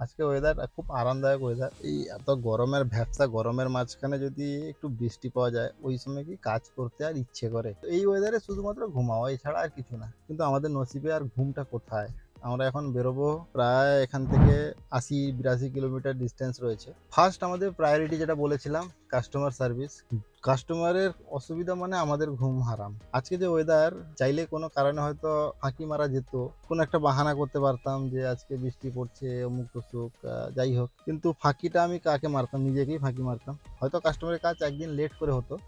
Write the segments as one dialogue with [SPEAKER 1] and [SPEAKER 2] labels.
[SPEAKER 1] আজকে ওয়েদার খুব আরামদায়ক ওয়েদার এই এত গরমের ভ্যাপসা গরমের মাঝখানে যদি একটু বৃষ্টি পাওয়া যায়, ওই সময় কি কাজ করতে আর ইচ্ছে করে? এই ওয়েদারে শুধুমাত্র ঘুমাও এছাড়া আর কিছু না। কিন্তু আমাদের নসিবে আর ঘুমটা কোথায়? আমরা এখন বেরোবো প্রায় এখান থেকে আশি বিরাশি কিলোমিটার ডিস্টেন্স রয়েছে। ফার্স্ট আমাদের প্রায়োরিটি যেটা বলেছিলাম কাস্টমার সার্ভিস কাস্টমারের অসুবিধা মানে আমাদের ঘুম হারাম। আজকে যে ওয়েদার চাইলে কোনো কারণে হয়তো ফাঁকি মারা যেত। কোনো একটা বাহানা করতে পারতাম যে আজকে বৃষ্টি পড়ছে অমুক আহ, যাই হোক। কিন্তু ফাঁকিটা আমি কাকে মারতাম? নিজেকেই ফাঁকি মারতাম। হয়তো কাস্টমারের কাজ একদিন লেট করে হতো।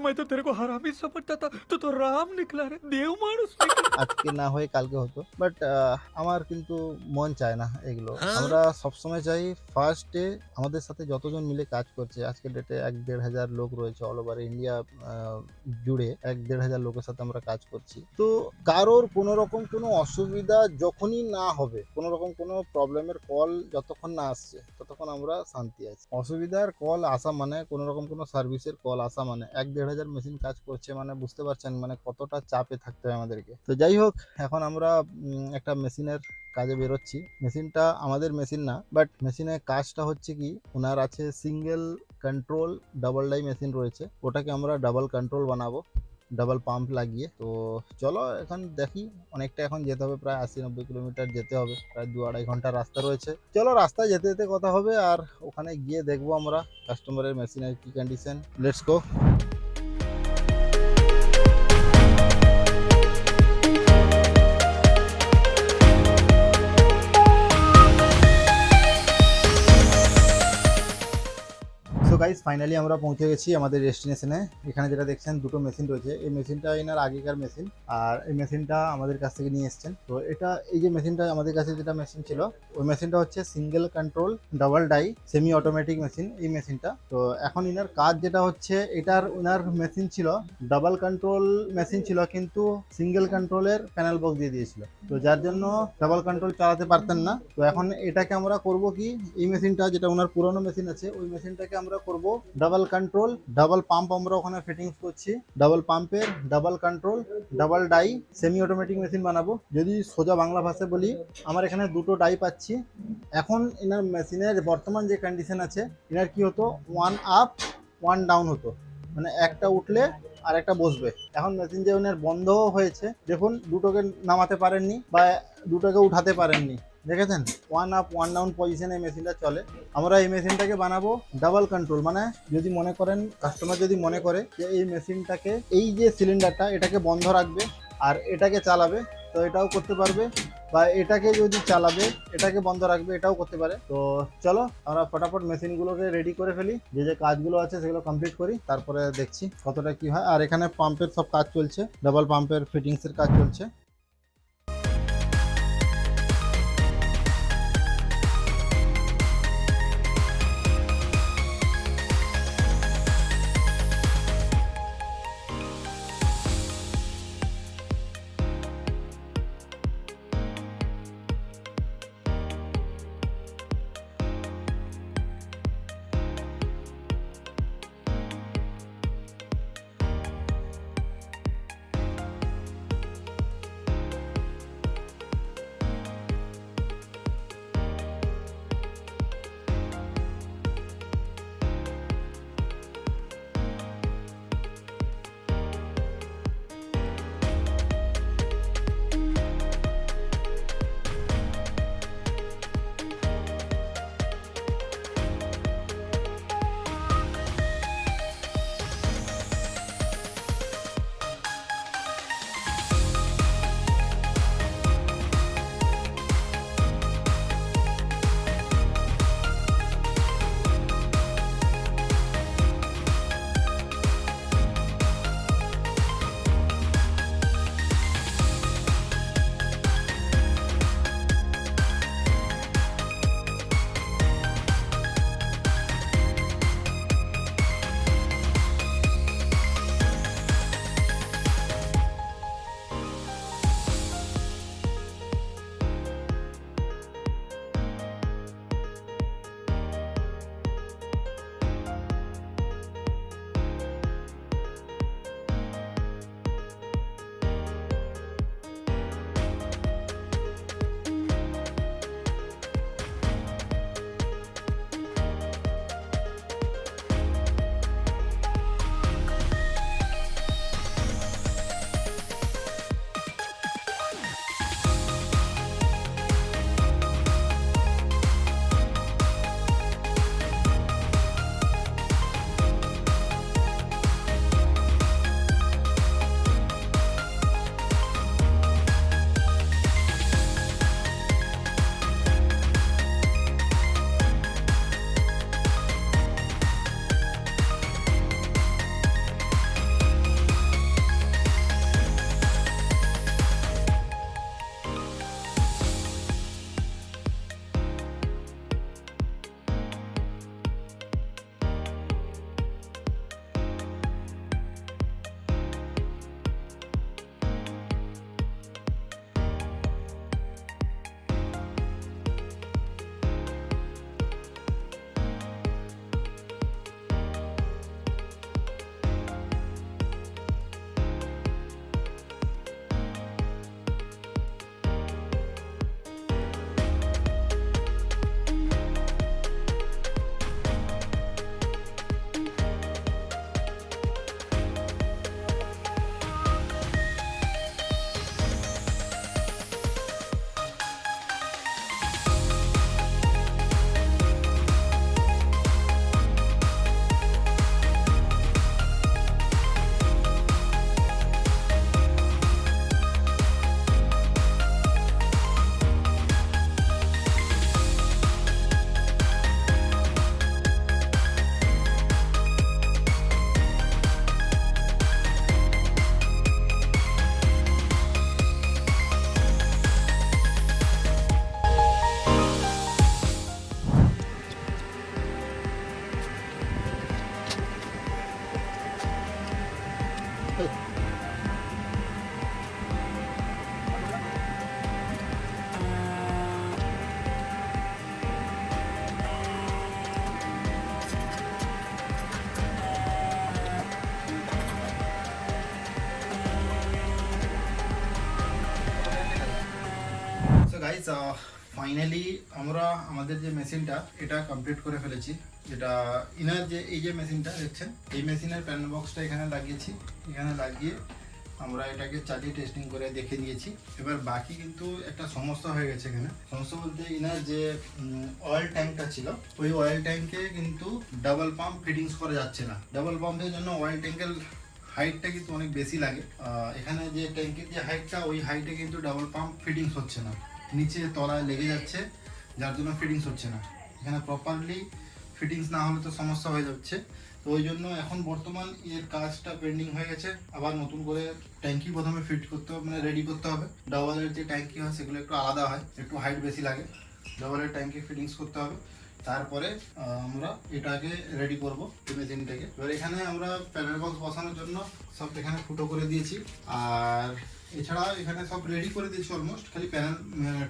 [SPEAKER 2] मैं तो तेरे को हरामी समझता था तू तो राम निकला रे देव मानुस निकला
[SPEAKER 1] আজকে না হয়ে কালকে হতো বাট আমার কিন্তু মন চায় না এগুলো আমরা সবসময় চাই ফার্স্ট ডে আমাদের সাথে যতজন মিলে কাজ করছে আজকের ডেটে এক দেড় হাজার লোক রয়েছে অল ওভার ইন্ডিয়া জুড়ে এক দেড় হাজার লোকের সাথে আমরা কাজ করছি তো কারোর কোনো রকম কোনো অসুবিধা যখনই না হবে কোনো রকম কোনো প্রবলেমের কল যতক্ষণ না আসছে ততক্ষণ আমরা শান্তি আছি অসুবিধার কল আসা মানে কোনো রকম কোনো সার্ভিসের কল আসা মানে এক দেড় হাজার মেশিন কাজ করছে মানে বুঝতে পারছেন মানে কতটা চাপে থাকতে হয় আমাদেরকে। তো যাই হোক, এখন আমরা একটা মেশিনের কাজে বেরোচ্ছি। মেশিনটা আমাদের মেশিন না বাট মেশিনের কাজটা হচ্ছে কি, ওনার আছে single control double die machine রয়েছে। ওটাকে আমরা ডাবল কন্ট্রোল বানাবো। ডাবল পাম্প লাগিয়ে। তো চলো এখন দেখি, অনেকটা এখন যেতে হবে, প্রায় আশি নব্বই কিলোমিটার যেতে হবে। প্রায় দু আড়াই ঘণ্টা রাস্তা রয়েছে। চলো রাস্তায় যেতে যেতে কথা হবে, আর ওখানে গিয়ে দেখব আমরা কাস্টমারের মেশিনের কি condition let's go guys finally আমরা পৌঁছে গেছি আমাদের ডেস্টিনেশনে এখানে যেটা দেখছেন, দুটো মেশিন রয়েছে। এই মেশিনটা এনার আগেকার মেশিন আর এই মেশিনটা আমাদের কাছ থেকে নিয়ে এসছেন। তো এটা, এই যে মেশিনটা আমাদের কাছে যেটা মেশিন ছিল, ওই মেশিনটা হচ্ছে single control double die semi automatic machine এই মেশিনটা তো এখন ইনার কাজ যেটা হচ্ছে, এটার ওনার মেশিন ছিল ডাবল কন্ট্রোল মেশিন ছিল, কিন্তু সিঙ্গেল কন্ট্রোলের প্যানেল বক্স দিয়ে দিয়েছিল। তো যার জন্য ডাবল কন্ট্রোল চালাতে পারতেন না। তো এখন এটাকে আমরা করব কি, এই মেশিনটা যেটা ওনার পুরনো মেশিন আছে, ওই মেশিনটাকে আমরা ডাবল কন্ট্রোল ডাবল পাম্প আমরা ওখানে ফিটিংস করছি। ডাবল পাম্পের double control double die semi automatic machine বানাবো। যদি সোজা বাংলা ভাষায় বলি, আমার এখানে দুটো ডাই পাচ্ছি। এখন এনার মেশিনের বর্তমান যে কন্ডিশন আছে, এনার কি হতো? ওয়ান আপ ওয়ান ডাউন হতো। মানে একটা উঠলে আর একটা বসবে। এখন মেশিন যে ওনার বন্ধ হয়েছে, দেখুন দুটোকে নামাতে পারেননি বা দুটোকে উঠাতে পারেননি। দেখেছেন? ওয়ান আপ ওয়ান ডাউন পজিশনে মেশিনটা চলে। আমরা এই মেশিনটাকে বানাবো ডাবল কন্ট্রোল মানে যদি মনে করেন কাস্টমার যদি মনে করে যে এই মেশিনটাকে এই যে সিলিন্ডারটা এটাকে বন্ধ রাখবে আর এটাকে চালাবে, তো এটাও করতে পারবে। বা এটাকে যদি চালাবে, এটাকে বন্ধ রাখবে, এটাও করতে পারে। তো চলো, আমরা ফটাফট মেশিনগুলোকে রেডি করে ফেলি। যে যে কাজগুলো আছে, সেগুলো কমপ্লিট করি। তারপরে দেখছি কতটা কি হয়। আর এখানে পাম্পের সব কাজ চলছে। ডাবল পাম্পের ফিটিংসের কাজ চলছে। গাইস ফাইনালি আমরা আমাদের যে মেশিনটা, এটা কমপ্লিট করে ফেলেছি। যেটা ইনার যে, এই যে মেশিনটা দেখছেন, এই মেশিনের প্যানেল বক্সটা এখানে লাগিয়েছি। এখানে লাগিয়ে আমরা এটাকে চালিয়ে টেস্টিং করে দেখে নিয়েছি এবার বাকি কিন্তু একটা সমস্যা হয়ে গেছে এখানে। সমস্যা বলতে ইনার যে অয়েল ট্যাঙ্কটা ছিল, ওই অয়েল ট্যাঙ্কে কিন্তু ডাবল পাম্প ফিটিংস করা যাচ্ছে না। ডাবল পাম্পের জন্য অয়েল ট্যাঙ্কের হাইটটা কিন্তু অনেক বেশি লাগে। এখানে যে ট্যাঙ্কের যে হাইটটা ওই হাইটে কিন্তু ডাবল পাম্প ফিটিংস হচ্ছে না। নিচে তলায় লেগে যাচ্ছে, যার জন্য ফিটিংস হচ্ছে না। এখানে প্রপারলি ফিটিংস না হলে তো সমস্যা হয়ে যাচ্ছে। তো ওই জন্য এখন বর্তমান এর কাজটা পেন্ডিং হয়ে গেছে। আবার নতুন করে ট্যাঙ্কি প্রথমে ফিট করতে হবে মানে রেডি করতে হবে। ডাবলের যে ট্যাঙ্কি হয়, সেগুলো একটু আলাদা হয়, একটু হাইট বেশি লাগে। ডাবলের ট্যাঙ্কি ফিটিংস করতে হবে। তারপরে আমরা এটাকে রেডি করব মেশিনটাকে। এবার এখানে আমরা প্যানেল বক্স বসানোর জন্য সব এখানে ফুটো করে দিয়েছি। আর এছাড়া এখানে সব রেডি করে দিয়েছি অলমোস্ট খালি প্যানেল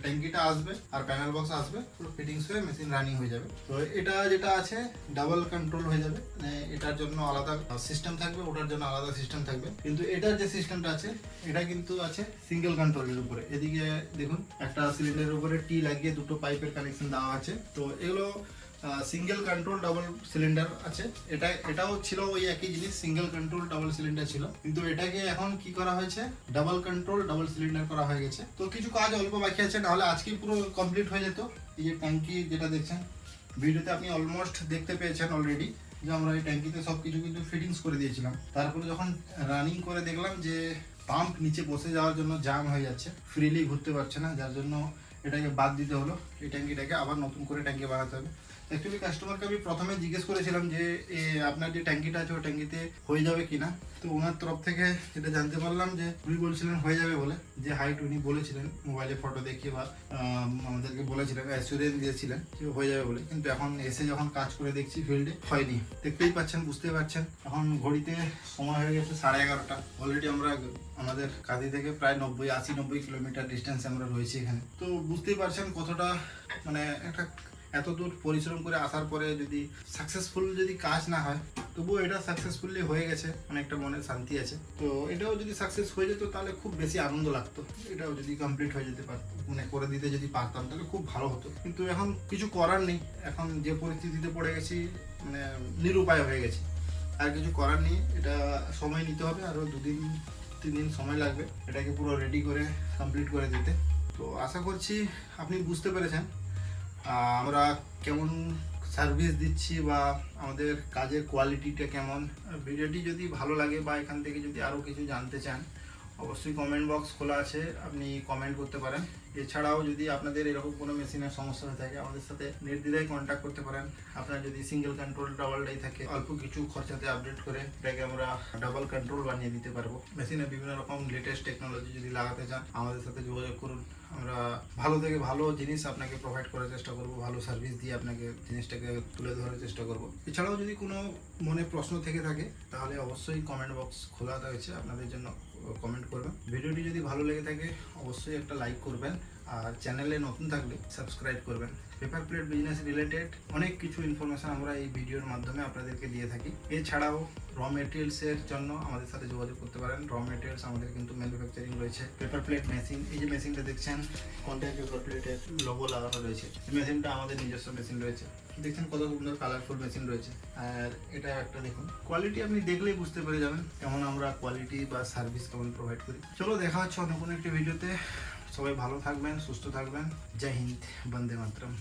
[SPEAKER 1] ট্যাঙ্কিটা আসবে আর প্যানেল বক্স আসবে, পুরো ফিটিংস হয়ে মেশিন রানিং হয়ে যাবে। তো এটা যেটা আছে ডাবল কন্ট্রোল হয়ে যাবে মানে এটার জন্য আলাদা সিস্টেম থাকবে, ওটার জন্য আলাদা সিস্টেম থাকবে। কিন্তু এটার যে সিস্টেমটা আছে, এটা কিন্তু আছে সিঙ্গেল কন্ট্রোলের উপরে। এদিকে দেখুন, একটা সিলিন্ডারের উপরে টি লাগিয়ে দুটো পাইপের কানেকশন দেওয়া আছে। তো এগুলো সিঙ্গেল কন্ট্রোল ডাবল সিলিন্ডার আছে। এটা, এটাও ছিল ওই একই জিনিস সিঙ্গেল কন্ট্রোল ডাবল সিলিন্ডার ছিল। কিন্তু এটাকে এখন কি করা হয়েছে? ডাবল কন্ট্রোল ডাবল সিলিন্ডার করা হয়ে গেছে। তো কিছু কাজ অল্প বাকি আছে, নাহলে আজকেই পুরো কমপ্লিট হয়ে যেত। এই যে ট্যাঙ্কি যেটা দেখছেন, ভিডিওতে আপনি অলমোস্ট দেখতে পেয়েছেন অলরেডি যে আমরা এই ট্যাঙ্কিতে সব কিছু কিন্তু ফিটিংস করে দিয়েছিলাম। তারপরে যখন রানিং করে দেখলাম যে পাম্প নিচে বসে যাওয়ার জন্য জাম হয়ে যাচ্ছে ফ্রিলি ঘুরতে পারছে না, যার জন্য এটাকে বাদ দিতে হলো। এই ট্যাঙ্কিটাকে আবার নতুন করে ট্যাঙ্কি বানাতে হবে। অ্যাকচুয়ালি কাস্টমারকে আমি প্রথমে জিজ্ঞেস করেছিলাম যে আপনার যে ট্যাঙ্কিটা আছে, ওই ট্যাঙ্কিতে হয়ে যাবে কিনা? তো ওনার তরফ থেকে যেটা জানতে পারলাম যে, উনি বলছিলেন হয়ে যাবে বলে। যে হাইট উনি বলেছিলেন মোবাইলে ফটো দেখিয়ে বা আমাদেরকে বলেছিলেন অ্যাসুরেন্স দিয়েছিলেন যে হয়ে যাবে বলে। কিন্তু এখন এসে যখন কাজ করে দেখছি ফিল্ডে হয়নি। দেখতেই পাচ্ছেন, বুঝতেই পারছেন। এখন ঘড়িতে সময় হয়ে গেছে সাড়ে এগারোটা। অলরেডি আমরা আমাদের কাঁদি থেকে প্রায় নব্বই, আশি, নব্বই কিলোমিটার ডিস্টেন্সে আমরা রয়েছি এখানে। তো বুঝতেই পারছেন কতটা মানে একটা এত দূর পরিশ্রম করে আসার পরে যদি সাকসেসফুল যদি কাজ না হয়, তবুও এটা সাকসেসফুলি হয়ে গেছে, অনেকটা মনে শান্তি আছে। তো এটাও যদি সাকসেস হয়ে যেত, তাহলে খুব বেশি আনন্দ লাগতো। এটাও যদি কমপ্লিট হয়ে যেতে পারতো মানে করে দিতে যদি পারতাম, তাহলে খুব ভালো হতো। কিন্তু এখন কিছু করার নেই। এখন যে পরিস্থিতিতে পড়ে গেছি মানে নিরুপায় হয়ে গেছি। আর কিছু করার নেই। এটা সময় নিতে হবে, আরও দুদিন তিন দিন সময় লাগবে। এটাকে পুরো রেডি করে কমপ্লিট করে দিতে। তো আশা করছি আপনি বুঝতে পেরেছেন। আমরা কেমন সার্ভিস দিচ্ছি বা আমাদের কাজের কোয়ালিটিটা কেমন? ভিডিওটি যদি ভালো লাগে বা এখান থেকে যদি আরও কিছু জানতে চান অবশ্যই কমেন্ট বক্স খোলা আছে, আপনি কমেন্ট করতে পারেন। এছাড়াও যদি আপনাদের এরকম কোনো মেশিনের সমস্যা হয়ে থাকে, আমাদের সাথে নির্দ্বিধায় কন্ট্যাক্ট করতে পারেন। আপনার যদি সিঙ্গেল কন্ট্রোল ডাবল ডাই থাকে, অল্প কিছু খরচাতে আপডেট করে এটাকে আমরা ডাবল কন্ট্রোল বানিয়ে দিতে পারব। মেশিনে বিভিন্ন রকম লেটেস্ট টেকনোলজি যদি লাগাতে চান, আমাদের সাথে যোগাযোগ করুন। আমরা ভালো থেকে ভালো জিনিস আপনাকে প্রোভাইড করার চেষ্টা করব, ভালো সার্ভিস দিয়ে আপনাকে জিনিসটাকে তুলে ধরার চেষ্টা করব। এছাড়াও যদি কোনো মনে প্রশ্ন থেকে থাকে, তাহলে অবশ্যই কমেন্ট বক্স খোলা রয়েছে আপনাদের জন্য। কমেন্ট করবেন। ভিডিওটি যদি ভালো লেগে থাকে, অবশ্যই একটা লাইক করবেন। আর চ্যানেলে নতুন থাকলে সাবস্ক্রাইব করবেন। পেপার প্লেট বিজনেস রিলেটেড অনেক কিছু ইনফরমেশন আমরা এই ভিডিওর মাধ্যমে আপনাদেরকে দিয়ে থাকি। এছাড়াও র মেটেরিয়ালসের জন্য আমাদের সাথে যোগাযোগ করতে পারেন। র মেটেরিয়ালস আমাদের কিন্তু ম্যানুফ্যাকচারিং রয়েছে। পেপার প্লেট মেশিন এই যে মেশিনটা দেখছেন কন্টাক্ট পেপার প্লেটের লোগো লাগানো রয়েছে। এই মেশিনটা আমাদের নিজস্ব মেশিন রয়েছে। দেখছেন কত সুন্দর কালারফুল মেশিন রয়েছে। আর এটা একটা দেখুন। কোয়ালিটি আপনি দেখলেই বুঝতে পেরে যাবেন কেমন আমরা কোয়ালিটি বা সার্ভিস কেমন প্রোভাইড করি। চলো দেখা হচ্ছে অন্য কোনো একটি ভিডিওতে সবাই ভালো থাকবেন, সুস্থ থাকবেন। জয় হিন্দ, বন্দে মাতরম।